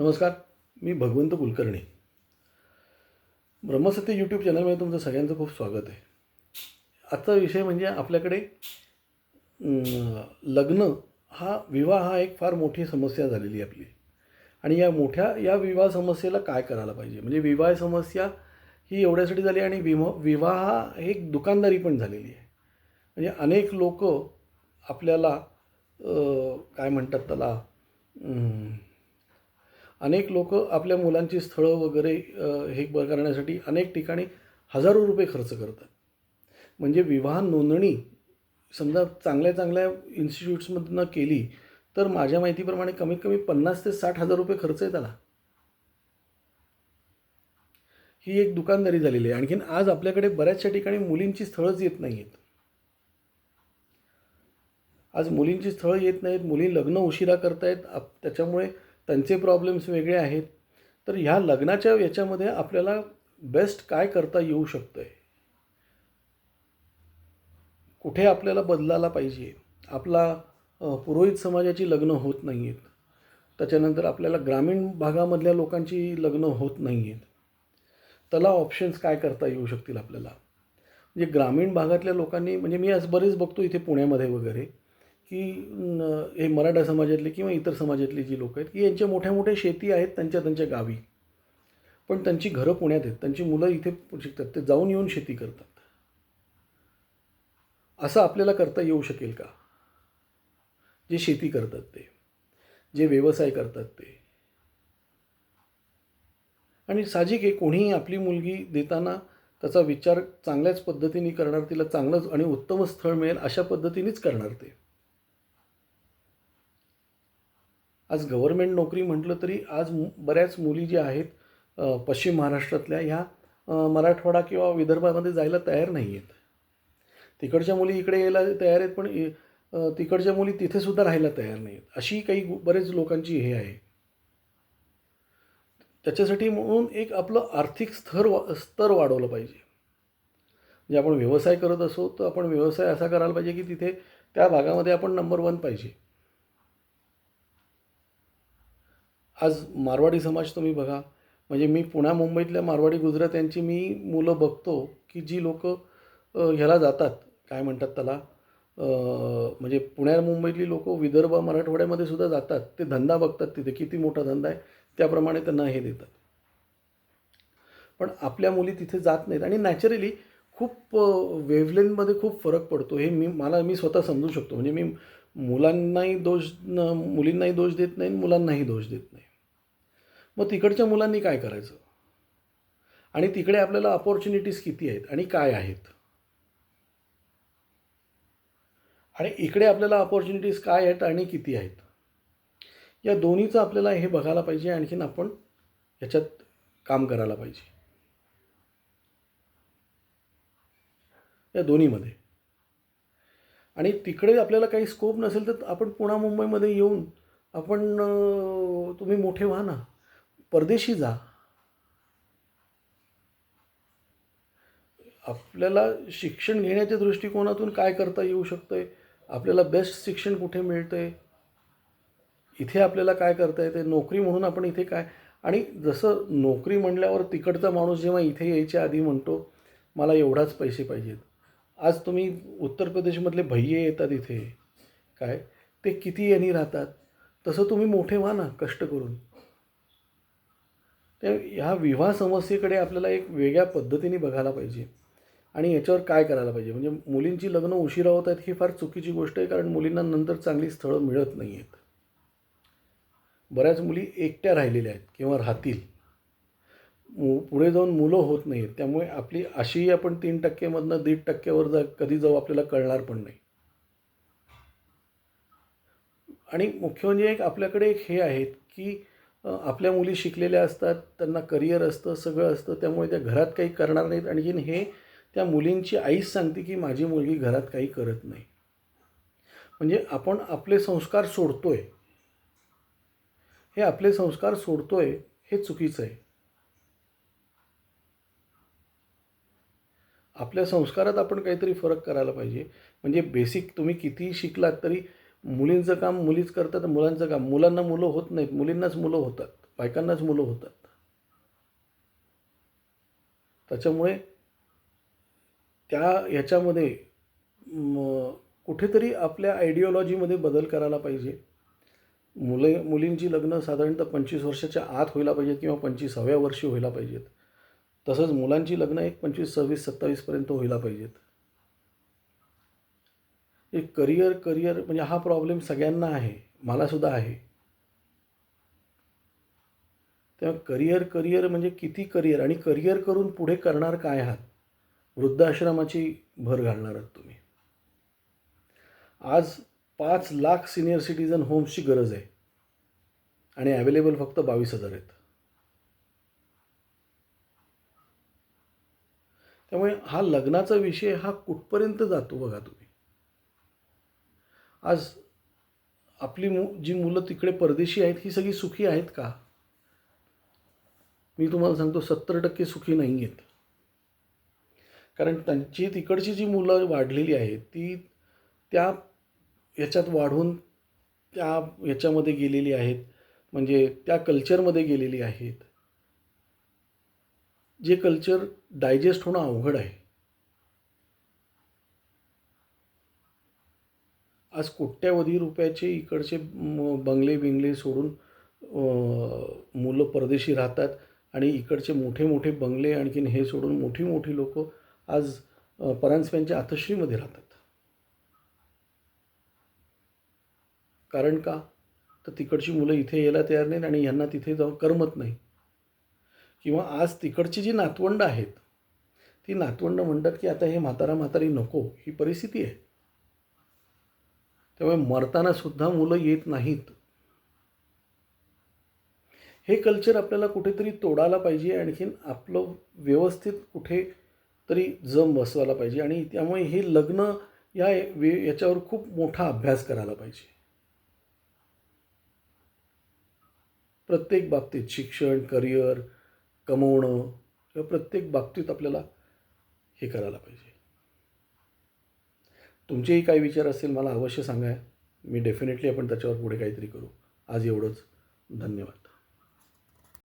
नमस्कार मी भगवंत कुलकर्णी. ब्रह्मसत्य यूट्यूब चॅनलमध्ये तुमचं सगळ्यांचं खूप स्वागत आहे. आजचा विषय म्हणजे आपल्याकडे लग्न हा विवाह हा एक फार मोठी समस्या झालेली आहे आपली. आणि या मोठ्या या विवाह समस्येला काय करायला पाहिजे? म्हणजे विवाह समस्या ही एवढ्यासाठी झाली आणि विम विवाह हा एक दुकानदारी पण झालेली आहे. म्हणजे अनेक लोक आपल्याला काय म्हणतात त्याला अनेक लोक आपल्या मुलांची स्थळं वगैरे हे ब करण्यासाठी अनेक ठिकाणी हजारो रुपये खर्च करतात. म्हणजे विवाह नोंदणी समजा चांगल्या चांगल्या इन्स्टिट्यूट्समधनं केली तर माझ्या माहितीप्रमाणे कमीत कमी पन्नास ते साठ हजार रुपये खर्च आहे त्याला ही एक दुकानदारी झालेली आहे. आणखीन आज आपल्याकडे बऱ्याचशा ठिकाणी मुलींची स्थळंच येत नाही आहेत आज मुलींची स्थळं येत नाहीत मुली लग्न उशिरा करतायत आप त्याच्यामुळे त्यांचे प्रॉब्लेम्स वेगळे आहेत. तर ह्या लग्नाच्या याच्यामध्ये आपल्याला बेस्ट काय करता येऊ शकतं आहे कुठे आपल्याला बदलायला पाहिजे? आपला पुरोहित समाजाची लग्न होत नाही आहेत त्याच्यानंतर आपल्याला ग्रामीण भागामधल्या लोकांची लग्न होत नाही आहेत त्याला ऑप्शन्स काय करता येऊ शकतील आपल्याला? म्हणजे ग्रामीण भागातल्या लोकांनी म्हणजे मी आज बरेच बघतो इथे पुण्यामध्ये वगैरे. की हे मराठा समाजातले किंवा इतर समाजातली जी लोक आहेत की यांच्या मोठ्या मोठ्या शेती आहेत त्यांच्या त्यांच्या गावी. पण त्यांची घरं पुण्यात आहेत त्यांची मुलं इथे शिकतात ते जाऊन येऊन शेती करतात. असं आपल्याला करता येऊ शकेल का? जे शेती करतात ते जे व्यवसाय करतात ते. आणि साहजिक आहे कोणीही आपली मुलगी देताना त्याचा विचार चांगल्याच पद्धतीने करणार तिला चांगलंच आणि उत्तम स्थळ मिळेल अशा पद्धतीनेच करणार ते. आज गव्हर्मेंट नोकरी म्हटलं तरी आज बऱ्याच मुली ज्या आहेत पश्चिम महाराष्ट्रातल्या ह्या मराठवाडा किंवा विदर्भामध्ये जायला तयार नाही आहेत तिकडच्या मुली इकडे यायला तयार आहेत पण तिकडच्या मुली तिथे सुद्धा राहायला तयार नाही आहेत अशी काही बरेच लोकांची हे आहे. त्याच्यासाठी म्हणून एक आपलं आर्थिक स्तर वा स्तर वाढवलं पाहिजे. म्हणजे आपण व्यवसाय करत असो तर आपण व्यवसाय असा करायला पाहिजे की तिथे त्या भागामध्ये आपण नंबर वन पाहिजे. आज मारवाडी समाज तुम्ही बघा. म्हणजे मी पुण्या मुंबईतल्या मारवाडी गुजरात यांची मी मुलं बघतो की जी लोक ह्याला जातात. काय म्हणतात त्याला? म्हणजे पुण्या मुंबईतली लोक विदर्भ मराठवाड्यामध्ये सुद्धा जातात. ते धंदा बघतात तिथे. किती मोठा धंदा आहे. त्याप्रमाणे त्यांना हे देतात. पण आपल्या मुली तिथे जात नाहीत. आणि नॅचरली खूप वेव्हलेनमध्ये खूप फरक पडतो. हे मी मला मी स्वतः समजू शकतो. म्हणजे मी मुलांनाही दोष न मुलींनाही दोष देत नाही आणि मुलांनाही दोष देत नाही. मग तिकडच्या मुलांनी काय करायचं? आणि तिकडे आपल्याला अपॉर्च्युनिटीज किती आहेत आणि काय आहेत? आणि इकडे आपल्याला अपॉर्च्युनिटीज काय आहेत आणि किती आहेत? या दोन्हीचं आपल्याला हे बघायला पाहिजे आणखीन आपण याच्यात काम करायला पाहिजे. या दोन्हीमध्ये. आणि तिकडे आपल्याला काही स्कोप नसेल तर आपण पुणा मुंबईमध्ये येऊन आपण तुम्ही मोठे व्हा ना. परदेशी जा. आपल्याला शिक्षण घेण्याच्या दृष्टिकोनातून काय करता येऊ शकतं आहे आपल्याला बेस्ट शिक्षण कुठे मिळतं आहे इथे आपल्याला काय करता येते नोकरी म्हणून आपण इथे काय? आणि जसं नोकरी म्हणल्यावर तिकडचा माणूस जेव्हा इथे यायच्या आधी म्हणतो मला एवढाच पैसे पाहिजेत. आज तुम्ही उत्तर प्रदेशमधले भैये येतात इथे. काय? ते किती यांनी राहतात? तसं तुम्ही मोठे व्हा ना कष्ट करून. तर ह्या विवाह समस्येकडे आपल्याला एक वेगळ्या पद्धतीने बघायला पाहिजे. आणि याच्यावर काय करायला पाहिजे? म्हणजे मुलींची लग्न उशिरा होत आहेत ही फार चुकीची गोष्ट आहे कारण मुलींना नंतर चांगली स्थळं मिळत नाही आहेत. बऱ्याच मुली एकट्या राहिलेल्या आहेत किंवा राहतील. मु पुढे जाऊन मुलं होत नाही आहेत त्यामुळे आपली अशीही आपण तीन टक्केमधनं दीड टक्क्यावर जा कधी जाऊ आपल्याला कळणार पण नाही. आणि मुख्य म्हणजे एक आपल्याकडे एक हे आहेत की आपल्या मुली शिकलेल्या असतात त्यांना करिअर असतं सगळं असतं त्यामुळे त्या घरात काही करणार नाहीत. आणखीन हे त्या मुलींची आईच सांगते की माझी मुलगी घरात काही करत नाही. म्हणजे आपण आपले संस्कार सोडतोय. हे आपले संस्कार सोडतोय हे चुकीचं आहे. आपल्या संस्कारात आपण काहीतरी फरक करायला पाहिजे. म्हणजे बेसिक तुम्ही कितीही शिकलात तरी मुलींचं काम मुलीच करतात मुलांचं काम. मुलांना मुलं होत नाहीत. मुलींनाच मुलं होतात. बायकांनाच मुलं होतात. त्याच्यामुळे त्या ह्याच्यामध्ये कुठेतरी आपल्या आयडिओलॉजीमध्ये बदल करायला पाहिजे. मुले मुलींची लग्न साधारणतः पंचवीस वर्षाच्या आत व्हायला पाहिजेत किंवा पंचवीसाव्या वर्षी व्हायला पाहिजेत. तसंच मुलांची लग्न एक पंचवीस सव्वीस सत्तावीसपर्यंत व्हायला पाहिजेत. एक करिअर करिअर म्हणजे हा प्रॉब्लेम सगळ्यांना आहे मलासुद्धा आहे. तेव्हा करिअर करिअर म्हणजे किती करिअर आणि करिअर करून पुढे करणार काय आहात? वृद्धाश्रमाची भर घालणार आहात तुम्ही. आज पाच लाख सिनियर सिटीजन होम्सची गरज आहे. आणि अवेलेबल फक्त बावीस हजार आहेत. त्यामुळे हा लग्नाचा विषय हा कुठपर्यंत जातो बघा तुम्ही? आज आपली मु जी मुलं तिकडे परदेशी आहेत ही सगळी सुखी आहेत का? मी तुम्हाला सांगतो सत्तर टक्के सुखी नाही आहेत. कारण त्यांची तिकडची जी मुलं वाढलेली आहेत ती त्या याच्यात वाढून त्या याच्यामध्ये गेलेली आहेत म्हणजे त्या कल्चरमध्ये गेलेली आहेत. जे कल्चर डायजेस्ट होणं अवघड आहे. आज कोट्यावधी रुपयाचे इकडचे बंगले बिंगले सोडून मुलं परदेशी राहतात आणि इकडचे मोठे मोठे बंगले आणखीन हे सोडून मोठी मोठी लोक आज परांजप्यांच्या आतश्रीमध्ये राहतात. कारण का? तर तिकडची मुलं इथे यायला तयार नाहीत आणि यांना तिथे जाऊन करमत नाही. किंवा आज तिकडची जी नातवंड आहेत ती नातवंड म्हणतात की आता हे म्हातारा म्हातारी नको ही परिस्थिती आहे. त्यामुळे मरताना सुद्धा मुलं येत नाहीत. हे कल्चर आपल्याला कुठेतरी तोडायला पाहिजे आणखीन आपलं व्यवस्थित कुठे तरी जम बसवायला पाहिजे आणि त्यामुळे हे लग्न या वे याच्यावर खूप मोठा अभ्यास करायला पाहिजे. प्रत्येक बाबतीत शिक्षण करिअर कमवणं किंवा प्रत्येक बाबतीत आपल्याला हे करायला पाहिजे. तुमचेही काही विचार असतील मला अवश्य सांगा. मी डेफिनेटली आपण त्याच्यावर पुढे काहीतरी करू. आज एवढंच. धन्यवाद.